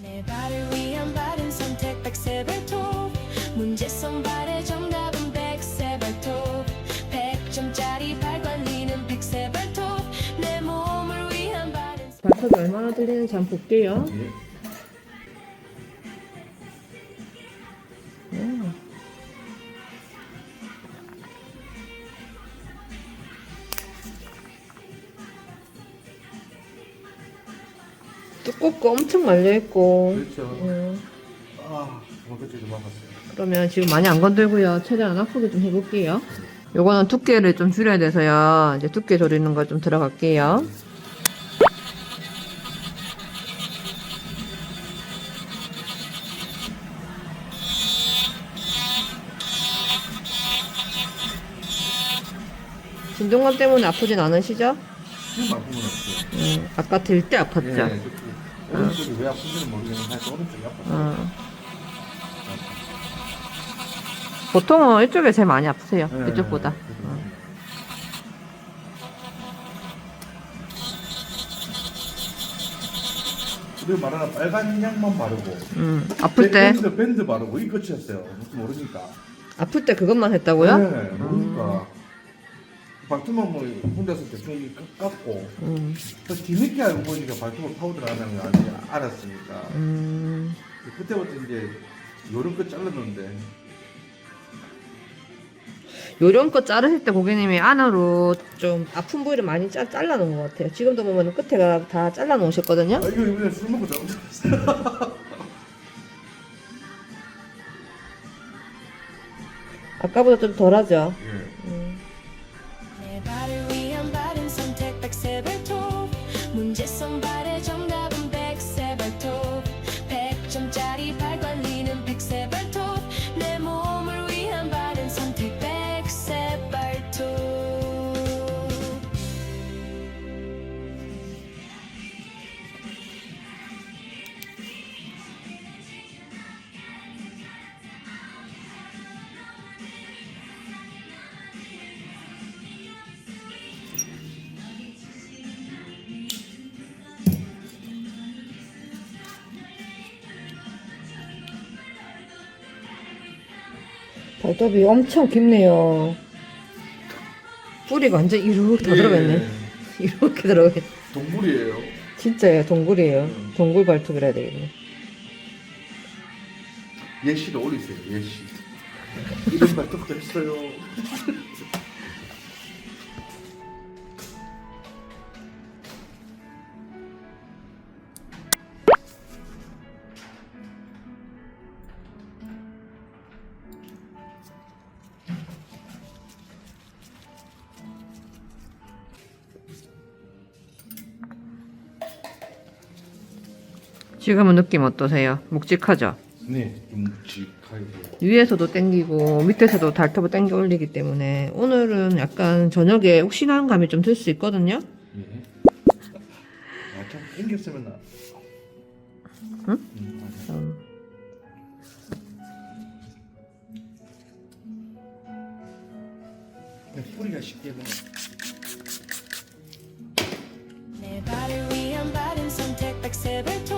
내 발을 위한 바른 선택 백세발톱 문제성 발의 정답은 백세발톱 100점짜리 발 관리는 백세발톱 내 몸을 위한 바른 발톱이 얼마나 들리는지 한번 볼게요. 예. 두껍고 엄청 말려있고 그렇죠. 음, 아, 그것도 좀 아팠어요. 그러면 지금 많이 안 건들고요 최대한 안 아프게 좀 해볼게요 요거는 두께를 좀 줄여야 돼서요 이제 두께 조리는 거좀 들어갈게요 진동감 때문에 아프진 않으시죠? 지금 아픈 건 없어요. 음, 아까 들때 아팠죠? 예, 그 오른쪽이 왜 아픈지는 모르겠는데 하여튼 오른쪽이 아팠어요. 어. 보통은 이쪽에 제일 많이 아프세요. 네, 이쪽보다. 어. 우리 말하는 빨간 약만 바르고 음, 아플 때 밴드, 밴드 바르고 이 끝이었어요. 무슨 모르니까. 아플 때 그것만 했다고요? 네, 모르니까. 발톱만 뭐 혼자서 대충 깎- 깎고 음, 뒤늦게 알고 보니까 발톱을 파우더를 하는 걸 아직 알았으니까 음, 그때부터 이제 요런 거 잘랐는데 요런 거 자르실 때 고객님이 안으로 좀 아픈 부위를 많이 짜, 잘라놓은 것 같아요. 지금도 보면 끝에가 다 잘라놓으셨거든요. 아 이거 이번에 술 먹고 잘못했어요. 아까보다 좀 덜하죠. 100점 발톱이 엄청 깊네요. 뿌리가 완전 이렇게 다 들어갔네. 예. 이렇게 들어가겠네. 동물이에요. 진짜예요. 동굴이에요. 음. 동굴 발톱이라 해야 되겠네. 예시를 올리세요. 예시. 이런 발톱도 했어요. 지금은 느낌 어떠세요? 묵직하죠? 네, 좀 묵직하게. 위에서도 당기고 밑에서도 발톱을 당겨 올리기 때문에 오늘은 약간 저녁에 욱신한 감이 좀 들 수 있거든요. 예. 아, 좀 당겼으면 나. 응? 음, 맞아. 음. 그냥 뿌리가 쉽게 뭐. 내 발을 위한 바른 선택 백세 발톱 문제성 발의